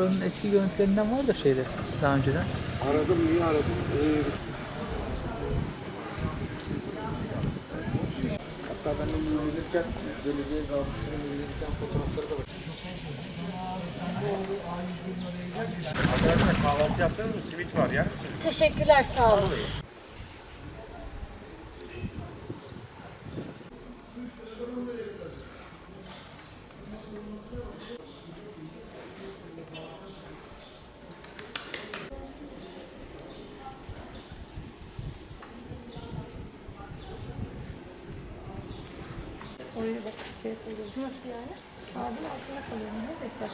buranın eski görüntülerinden vardır şeyde daha önceden. Aradım, niye aradım? Ee, Hatta ben onu yürürken, belediye zabıtasına yürürken fotoğrafları da var. Arkadaşlar kahvaltı yaptınız mı? Simit var yer misiniz? Teşekkürler sağ olun. Nasıl yani? Kağıdın altında kalıyor. Ne bekler?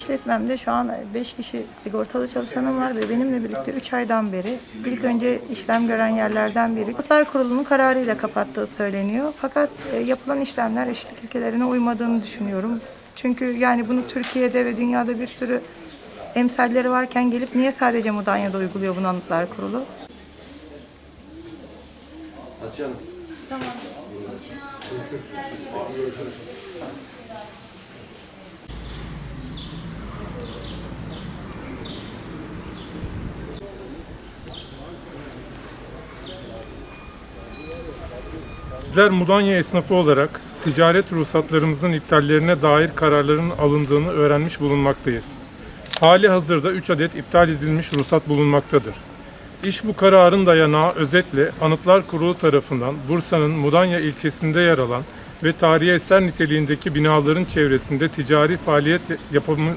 İşletmemde şu an 5 kişi sigortalı çalışanım var ve benimle birlikte 3 aydan beri ilk önce işlem gören yerlerden biri. Kutlar Kurulu'nun kararıyla kapattığı söyleniyor. Fakat e, yapılan işlemler eşitlik ilkelerine uymadığını düşünüyorum. Çünkü yani bunu Türkiye'de ve dünyada bir sürü emsalleri varken gelip niye sadece Mudanya'da uyguluyor bunu Anıtlar Kurulu? Bizler Mudanya esnafı olarak ticaret ruhsatlarımızın iptallerine dair kararların alındığını öğrenmiş bulunmaktayız. Hali hazırda 3 adet iptal edilmiş ruhsat bulunmaktadır. İş bu kararın dayanağı özetle Anıtlar Kurulu tarafından Bursa'nın Mudanya ilçesinde yer alan ve tarihi eser niteliğindeki binaların çevresinde ticari faaliyet yapımı,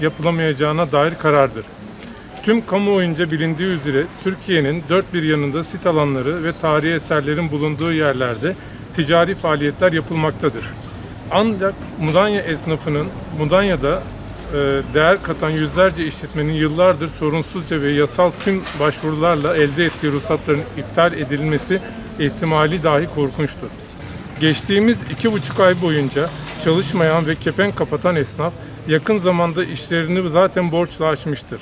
yapılamayacağına dair karardır. Tüm kamuoyunca bilindiği üzere Türkiye'nin dört bir yanında sit alanları ve tarihi eserlerin bulunduğu yerlerde ticari faaliyetler yapılmaktadır. Ancak Mudanya esnafının Mudanya'da değer katan yüzlerce işletmenin yıllardır sorunsuzca ve yasal tüm başvurularla elde ettiği ruhsatların iptal edilmesi ihtimali dahi korkunçtur. Geçtiğimiz iki buçuk ay boyunca çalışmayan ve kepenk kapatan esnaf yakın zamanda işlerini zaten borçla açmıştır.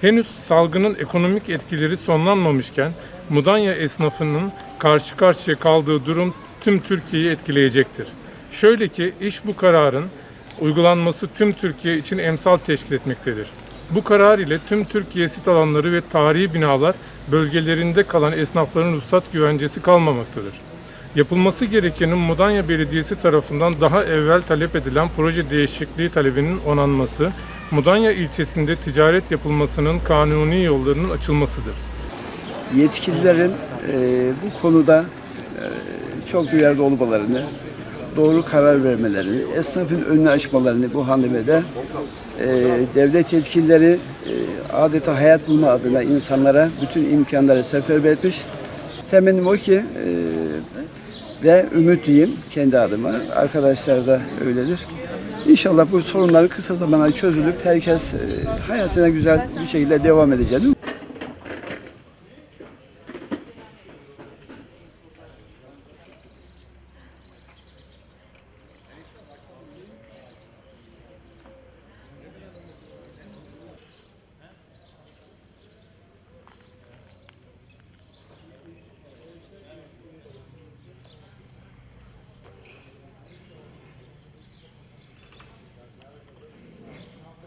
Henüz salgının ekonomik etkileri sonlanmamışken Mudanya esnafının karşı karşıya kaldığı durum tüm Türkiye'yi etkileyecektir. Şöyle ki iş bu kararın uygulanması tüm Türkiye için emsal teşkil etmektedir. Bu karar ile tüm Türkiye sit alanları ve tarihi binalar bölgelerinde kalan esnafların ruhsat güvencesi kalmamaktadır. Yapılması gerekenin Mudanya Belediyesi tarafından daha evvel talep edilen proje değişikliği talebinin onanması, Mudanya ilçesinde ticaret yapılmasının kanuni yollarının açılmasıdır. yetkililerin e, bu konuda e, çok duyarlı olmalarını, doğru karar vermelerini, esnafın önünü açmalarını bu hanımede e, devlet yetkilileri e, adeta hayat bulma adına insanlara bütün imkanları seferber etmiş. Temennim o ki e, ve ümitliyim kendi adıma. Arkadaşlar da öyledir. İnşallah bu sorunları kısa zamanda çözülüp herkes e, hayatına güzel bir şekilde devam edecek.